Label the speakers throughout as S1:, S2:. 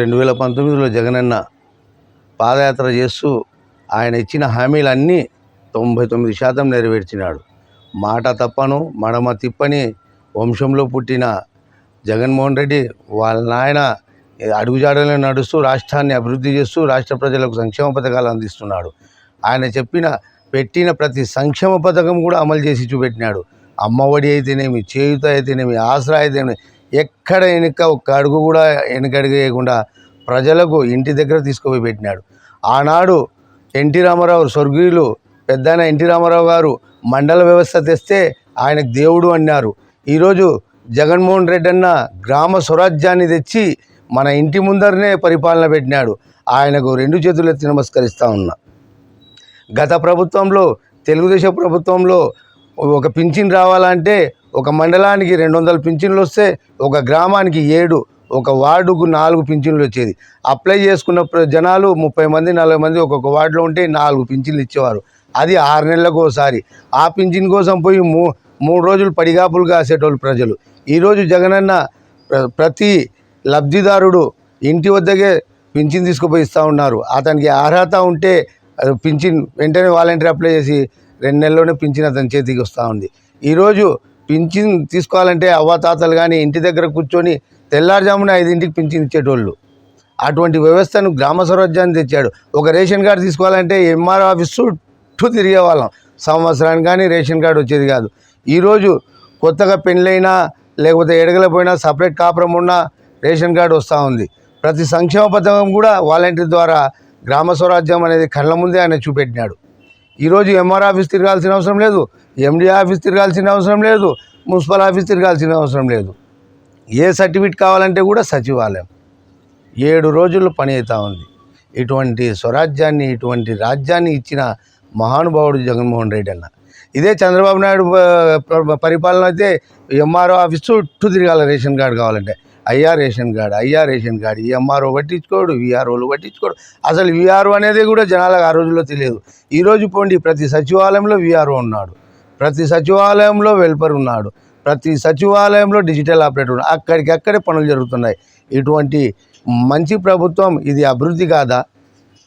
S1: రెండు వేల పంతొమ్మిదిలో జగనన్న పాదయాత్ర చేస్తూ ఆయన ఇచ్చిన హామీలన్నీ తొంభై తొమ్మిది శాతం నెరవేర్చినాడు. మాట తప్పను మడమ తిప్పని వంశంలో పుట్టిన జగన్మోహన్ రెడ్డి వాళ్ళ నాయన అడుగుజాడలో నడుస్తూ రాష్ట్రాన్ని అభివృద్ధి చేస్తూ రాష్ట్ర ప్రజలకు సంక్షేమ పథకాలు అందిస్తున్నాడు. ఆయన చెప్పిన పెట్టిన ప్రతి సంక్షేమ పథకం కూడా అమలు చేసి చూపెట్టినాడు. అమ్మఒడి అయితేనేమి చేయుత అయితేనేమి ఆసరా అయితేనేమి ఎక్కడ వెనుక ఒక్క అడుగు కూడా వెనకడుగు వేయకుండా ప్రజలకు ఇంటి దగ్గర తీసుకుపోయి పెట్టినాడు. ఆనాడు ఎన్టీ రామారావు స్వర్గీయులు పెద్దాయన ఎన్టీ రామారావు గారు మండల వ్యవస్థ తెస్తే ఆయనకు దేవుడు అన్నారు. ఈరోజు జగన్మోహన్ రెడ్డి అన్న గ్రామ స్వరాజ్యాన్ని తెచ్చి మన ఇంటి ముందరనే పరిపాలన పెట్టినాడు. ఆయనకు రెండు చేతులు ఎత్తి నమస్కరిస్తా ఉన్నా. గత ప్రభుత్వంలో తెలుగుదేశం ప్రభుత్వంలో ఒక పింఛన్ రావాలంటే ఒక మండలానికి రెండు వందల పింఛన్లు వస్తే ఒక గ్రామానికి ఏడు ఒక వార్డుకు నాలుగు పింఛన్లు వచ్చేది. అప్లై చేసుకున్న ప్ర- జనాలు ముప్పై మంది నలభై మంది ఒక్కొక్క వార్డులో ఉంటే నాలుగు పింఛన్లు ఇచ్చేవారు. అది ఆరు నెలలకు ఒకసారి. ఆ పింఛన్ కోసం పోయి మూ మూడు రోజులు పడిగాపులు కాసేటోళ్ళు ప్రజలు. ఈరోజు జగనన్న ప్ర- ప్రతి లబ్ధిదారుడు ఇంటి వద్దకే పింఛన్ తీసుకుపోయి ఇస్తూ ఉన్నారు. అతనికి అర్హత ఉంటే అది పింఛన్ వెంటనే వాలంటీర్ అప్లై చేసి రెండు నెలల్లోనే పింఛన్ అతని చేతికి వస్తూ ఉంది. ఈరోజు పింఛన్ తీసుకోవాలంటే అవ్వాతాతలు కానీ ఇంటి దగ్గర కూర్చొని తెల్లారుజామున ఐదింటికి పింఛన్ ఇచ్చేటోళ్ళు. అటువంటి వ్యవస్థను గ్రామ స్వరాజ్యాన్ని తెచ్చాడు. ఒక రేషన్ కార్డు తీసుకోవాలంటే ఎంఆర్ ఆఫీస్ చుట్టూ తిరిగే వాళ్ళం సంవత్సరానికి కానీ రేషన్ కార్డు వచ్చేది కాదు. ఈరోజు కొత్తగా పెళ్ళైనా లేకపోతే ఎడగలపోయినా సపరేట్ కాపురం ఉన్నా రేషన్ కార్డు వస్తూ ఉంది. ప్రతి సంక్షేమ పథకం కూడా వాలంటీర్ ద్వారా గ్రామ స్వరాజ్యం అనేది కళ్ళ ముందే ఆయన చూపెట్టినాడు. ఈరోజు ఎంఆర్ ఆఫీస్ తిరగాల్సిన అవసరం లేదు. ఎండి ఆఫీస్ తిరగాల్సిన అవసరం లేదు. మున్సిపల్ ఆఫీస్ తిరగాల్సిన అవసరం లేదు. ఏ సర్టిఫికేట్ కావాలంటే కూడా సచివాలయం. ఏడు రోజుల్లో పని అవుతూ ఉంది. ఇటువంటి స్వరాజ్యాన్ని ఇటువంటి రాజ్యాన్ని ఇచ్చిన మహానుభావుడు జగన్మోహన్ రెడ్డి అన్న. ఇదే చంద్రబాబు నాయుడు పరిపాలన అయితే ఎంఆర్ఓ ఆఫీస్ చుట్టూ తిరగాల రేషన్ కార్డు కావాలంటే. అయ్యా రేషన్ కార్డు అయ్యా రేషన్ కార్డు. ఈ ఎంఆర్ఓ పట్టించుకోడు విఆర్ఓలు పట్టించుకోడు. అసలు విఆర్ఓ అనేది కూడా జనాలకు ఆ రోజుల్లో తెలియదు. ఈరోజు పోండి ప్రతి సచివాలయంలో విఆర్ఓ ఉన్నాడు. ప్రతి సచివాలయంలో వెల్పర్ ఉన్నాడు. ప్రతి సచివాలయంలో డిజిటల్ ఆపరేటర్ ఉన్నాడు అక్కడికక్కడే పనులు జరుగుతున్నాయి. ఇటువంటి మంచి ప్రభుత్వం ఇది అభివృద్ధి కాదా?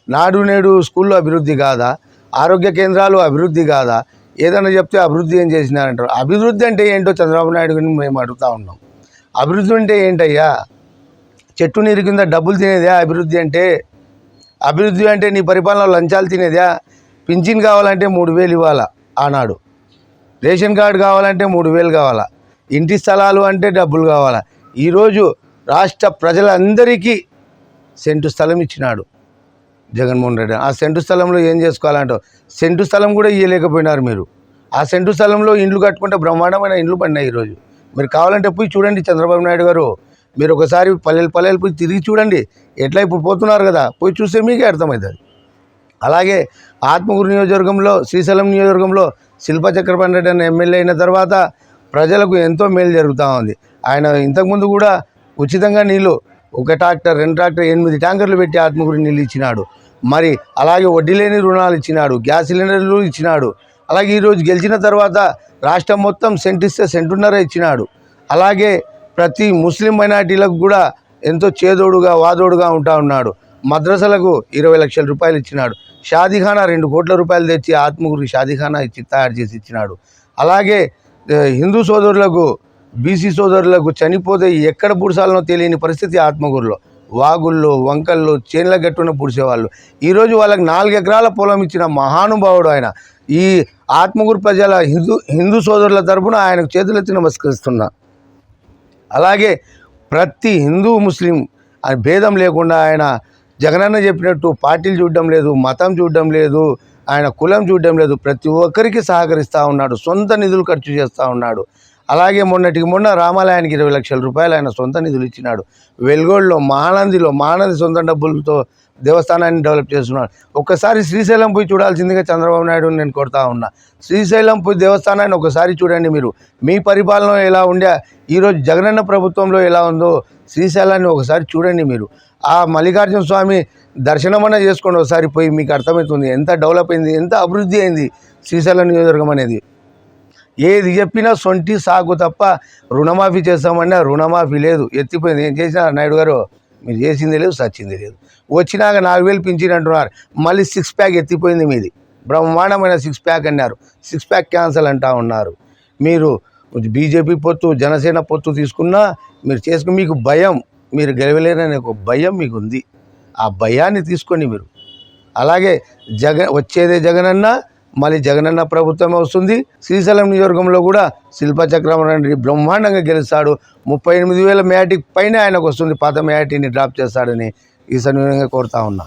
S1: నాడు నేడు స్కూల్లో అభివృద్ధి కాదా? ఆరోగ్య కేంద్రాలు అభివృద్ధి కాదా? ఏదైనా చెప్తే అభివృద్ధి ఏం చేసినారంటారు? అభివృద్ధి అంటే ఏంటో చంద్రబాబు నాయుడు గారిని మేము అడుగుతా ఉన్నాం. అభివృద్ధి అంటే ఏంటయ్యా? చెట్టు నీరు కింద డబ్బులు తినేదా అభివృద్ధి అంటే? అభివృద్ధి అంటే నీ పరిపాలన లంచాలు తినేదా? పింఛన్ కావాలంటే మూడు వేలు ఇవ్వాలా? ఆనాడు. రేషన్ కార్డు కావాలంటే మూడు వేలు కావాలా? ఇంటి స్థలాలు అంటే డబ్బులు కావాలా? ఈరోజు రాష్ట్ర ప్రజలందరికీ సెంటు స్థలం ఇచ్చినాడు జగన్మోహన్ రెడ్డి. ఆ సెంటు స్థలంలో ఏం చేసుకోవాలంటావు సెంటు స్థలం కూడా ఇవ్వలేకపోయినారు మీరు. ఆ సెంటు స్థలంలో ఇండ్లు కట్టుకుంటే బ్రహ్మాండమైన ఇండ్లు పడినాయి ఈరోజు మీరు కావాలంటే పోయి చూడండి చంద్రబాబు నాయుడు గారు. మీరు ఒకసారి పల్లెలు పల్లెలు పోయి తిరిగి చూడండి. ఎట్లా ఇప్పుడు పోతున్నారు కదా? పోయి చూస్తే మీకే అర్థమవుతుంది. అలాగే ఆత్మకూరు నియోజకవర్గంలో శ్రీశైలం నియోజకవర్గంలో శిల్ప చక్రపాణి రెడ్డి అనే ఎమ్మెల్యే అయిన తర్వాత ప్రజలకు ఎంతో మేలు జరుగుతూ ఉంది. ఆయన ఇంతకుముందు కూడా ఉచితంగా నీళ్ళు ఒక ట్రాక్టర్ రెండు ట్రాక్టర్ ఎనిమిది ట్యాంకర్లు పెట్టి ఆత్మకూరు నీళ్ళు ఇచ్చినాడు. మరి అలాగే వడ్డీ లేని రుణాలు ఇచ్చినాడు గ్యాస్ సిలిండర్లు ఇచ్చినాడు. అలాగే ఈరోజు గెలిచిన తర్వాత రాష్ట్రం మొత్తం సెంట్ ఇస్తే సెంటున్నర ఇచ్చినాడు. అలాగే ప్రతి ముస్లిం మైనార్టీలకు కూడా ఎంతో చేదోడుగా వాదోడుగా ఉంటా ఉన్నాడు. మద్రసలకు ఇరవై లక్షల రూపాయలు ఇచ్చినాడు. షాదీఖానా రెండు కోట్ల రూపాయలు తెచ్చి ఆత్మగురికి షాదీఖానా ఇచ్చి తయారు చేసి ఇచ్చినాడు. అలాగే హిందూ సోదరులకు బీసీ సోదరులకు చనిపోతే ఎక్కడ పుడిసాలనో తెలియని పరిస్థితి ఆత్మగురులో. వాగుల్లో వంకల్లో చేన్ల గట్టున పుడిసేవాళ్ళు ఈరోజు వాళ్ళకి నాలుగు ఎకరాల పొలం ఇచ్చిన మహానుభావుడు ఆయన. ఈ ఆత్మగురు ప్రజల హిందూ హిందూ సోదరుల తరపున ఆయనకు చేతులెత్తి నమస్కరిస్తున్నా. అలాగే ప్రతి హిందూ ముస్లిం భేదం లేకుండా ఆయన జగనన్న చెప్పినట్టు పార్టీలు చూడడం లేదు మతం చూడడం లేదు ఆయన కులం చూడడం లేదు ప్రతి ఒక్కరికి సహకరిస్తూ ఉన్నాడు సొంత నిధులు ఖర్చు చేస్తూ ఉన్నాడు. అలాగే మొన్నటికి మొన్న రామాలయానికి ఇరవై లక్షల రూపాయలు ఆయన సొంత నిధులు ఇచ్చినాడు. వెల్గోడ్లో మహానందిలో మహానంది సొంత డబ్బులతో దేవస్థానాన్ని డెవలప్ చేస్తున్నాడు. ఒక్కసారి శ్రీశైలం పోయి చూడాల్సిందిగా చంద్రబాబు నాయుడు నేను కోరుతా ఉన్నా. శ్రీశైలం పోయి దేవస్థానాన్ని ఒకసారి చూడండి మీరు. మీ పరిపాలన ఎలా ఉండే ఈరోజు జగనన్న ప్రభుత్వంలో ఎలా ఉందో శ్రీశైలాన్ని ఒకసారి చూడండి మీరు. ఆ మల్లికార్జున స్వామి దర్శనమన్నా చేసుకోండి. ఒకసారి పోయి మీకు అర్థమవుతుంది ఎంత డెవలప్ అయింది ఎంత అభివృద్ధి అయింది శ్రీశైలం నియోజకవర్గం అనేది. ఏది చెప్పినా సొంటి సాగు తప్ప రుణమాఫీ చేస్తామన్నా రుణమాఫీ లేదు. ఎత్తిపోయింది. ఏం చేసినారు నాయుడు గారు? మీరు చేసింది లేదు సచ్చింది లేదు. వచ్చినాక నాలుగు వేలు పింఛన్ అంటున్నారు. మళ్ళీ సిక్స్ ప్యాక్ ఎత్తిపోయింది మీది. బ్రహ్మాండమైన సిక్స్ ప్యాక్ అన్నారు. సిక్స్ ప్యాక్ క్యాన్సల్ అంటా ఉన్నారు. మీరు బీజేపీ పొత్తు జనసేన పొత్తు తీసుకున్నా మీరు చేసుకుని మీకు భయం. మీరు గెలవలేరనే ఒక భయం మీకు ఉంది ఆ భయాన్ని తీసుకొని మీరు. అలాగే జగ వచ్చేదే జగనన్నా మళ్ళీ జగనన్న ప్రభుత్వమే వస్తుంది. శ్రీశైలం నియోజకవర్గంలో కూడా శిల్పా చక్రవర్తి బ్రహ్మాండంగా గెలుస్తాడు. ముప్పై ఎనిమిది వేల మేటికి పైన ఆయనకు వస్తుంది. పాత మేటిని డ్రాప్ చేస్తాడని ఈ సమయంగా కోరుతా ఉన్నా.